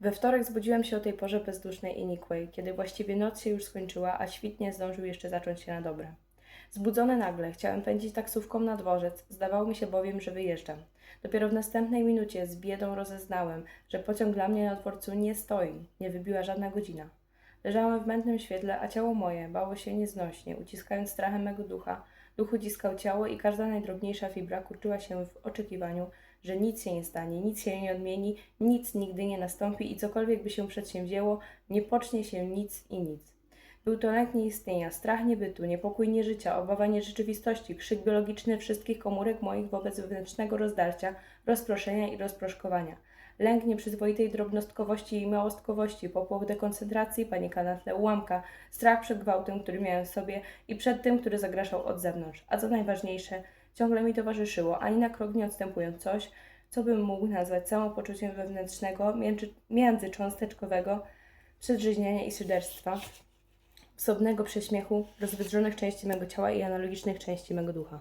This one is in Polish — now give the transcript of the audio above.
We wtorek zbudziłem się o tej porze bezdusznej i nikłej, kiedy właściwie noc się już skończyła, a świt nie zdążył jeszcze zacząć się na dobre. Zbudzony nagle, chciałem pędzić taksówką na dworzec, zdawało mi się bowiem, że wyjeżdżam. Dopiero w następnej minucie z biedą rozeznałem, że pociąg dla mnie na dworcu nie stoi, nie wybiła żadna godzina. Leżałem w mętnym świetle, a ciało moje bało się nieznośnie, uciskając strachem mego ducha. Duch uciskał ciało i każda najdrobniejsza fibra kurczyła się w oczekiwaniu, że nic się nie stanie, nic się nie odmieni, nic nigdy nie nastąpi i cokolwiek by się przedsięwzięło, nie pocznie się nic i nic. Był to lęk nieistnienia, strach niebytu, niepokój nieżycia, obawa nierzeczywistości, krzyk biologiczny wszystkich komórek moich wobec wewnętrznego rozdarcia, rozproszenia i rozproszkowania. Lęk nieprzyzwoitej drobnostkowości i małostkowości, popłoch dekoncentracji, panika na tle ułamka, strach przed gwałtem, który miałem w sobie i przed tym, który zagraszał od zewnątrz. A co najważniejsze, ciągle mi towarzyszyło, ani na krok nie odstępując coś, co bym mógł nazwać samopoczuciem wewnętrznego, między, międzycząsteczkowego, przedrzeźniania i szyderstwa, wsobnego prześmiechu, rozwydrzonych części mego ciała i analogicznych części mego ducha.